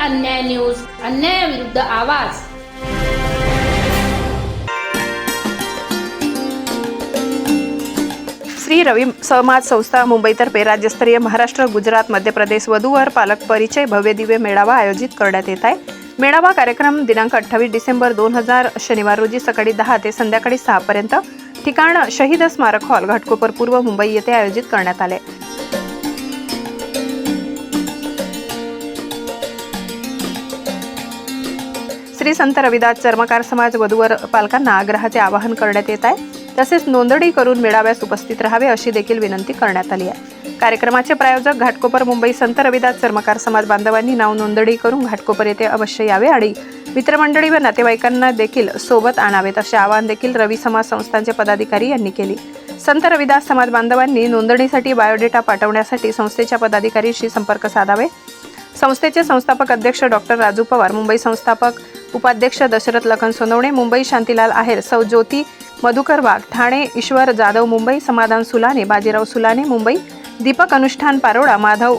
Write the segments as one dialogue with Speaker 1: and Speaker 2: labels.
Speaker 1: अन्याय न्यूज अन्यायाविरुद्ध आवाज. श्री रवी समाज संस्था मुंबईतर्फे राज्यस्तरीय महाराष्ट्र गुजरात मध्य प्रदेश वधूवर पालक परिचय भव्य दिव्य मेळावा आयोजित करण्यात येत आहे. मेळावा कार्यक्रम दिनांक अठ्ठावीस डिसेंबर दोन हजार शनिवार रोजी सकाळी दहा ते संध्याकाळी सहापर्यंत ठिकाण शहीद स्मारक हॉल घाटकोपर पूर्व मुंबई येथे आयोजित करण्यात आले. श्री संत रविदास चर्मकार समाज वधूवर पालकांना आग्रहाचे आवाहन करण्यात येत आहे. तसेच नोंदणी करून मेळाव्यास उपस्थित राहावे अशी देखील विनंती करण्यात आली आहे. कार्यक्रमाचे प्रायोजक घाटकोपर मुंबई संत रविदास चर्मकार समाज बांधवांनी नाव नोंदणी करून घाटकोपर येथे अवश्य यावे आणि मित्रमंडळी व नातेवाईकांना देखील सोबत आणावेत असे आवाहन देखील रवी समाज संस्थांचे पदाधिकारी यांनी केले. संत रविदास समाज बांधवांनी नोंदणीसाठी बायोडेटा पाठवण्यासाठी संस्थेच्या पदाधिकारीशी संपर्क साधावे. संस्थेचे संस्थापक अध्यक्ष डॉक्टर राजू पवार मुंबई संस्थापक उपाध्यक्ष दशरथ लखन सोनवणे मुंबई शांतीलाल आहेर सौ ज्योती मधुकर वाघ ठाणे ईश्वर जाधव मुंबई समाधान सुलाने बाजीराव सुलाने मुंबई दीपक अनुष्ठान पारोडा माधव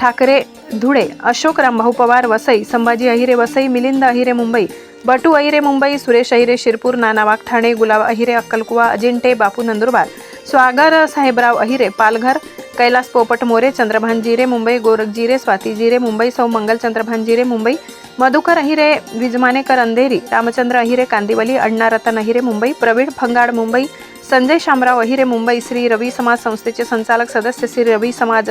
Speaker 1: ठाकरे धुळे अशोक रामभाऊ पवार वसई संभाजी अहिरे वसई मिलिंद अहिरे मुंबई बटू अहिरे मुंबई सुरेश अहिरे शिरपूर नाना वाघ ठाणे गुलाब अहिरे अक्कलकुवा अजिंठे बापू नंदुरबार स्वागर साहेबराव अहिरे पालघर कैलास पोपट मोरे चंद्रभान जिरे मुंबई गोरख जिरे स्वाती जिरे मुंबई सौ मंगल चंद्रभान जिरे मुंबई मधुकर अहिरे विजमानेकर अंधेरी रामचंद्र अहिरे कांदिवली अण्णा रतन अहिरे मुंबई प्रवीण फंगाड मुंबई संजय शामराव अहिरे मुंबई श्री रवी समाज संस्थेचे संचालक सदस्य श्री रवी समाज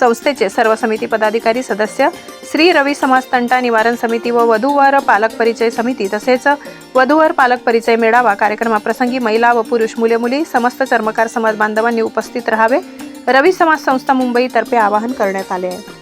Speaker 1: संस्थेचे सर्व समिती पदाधिकारी सदस्य श्री रवी समाज तंटा निवारण समिती व वधूवर पालक परिचय समिती तसेच वधूवर पालक परिचय मेळावा कार्यक्रमाप्रसंगी महिला व पुरुष मुले मुली समस्त चर्मकार समाज बांधवांनी उपस्थित राहावे. रवी समाज संस्था मुंबईतर्फे आवाहन करण्यात आले आहे.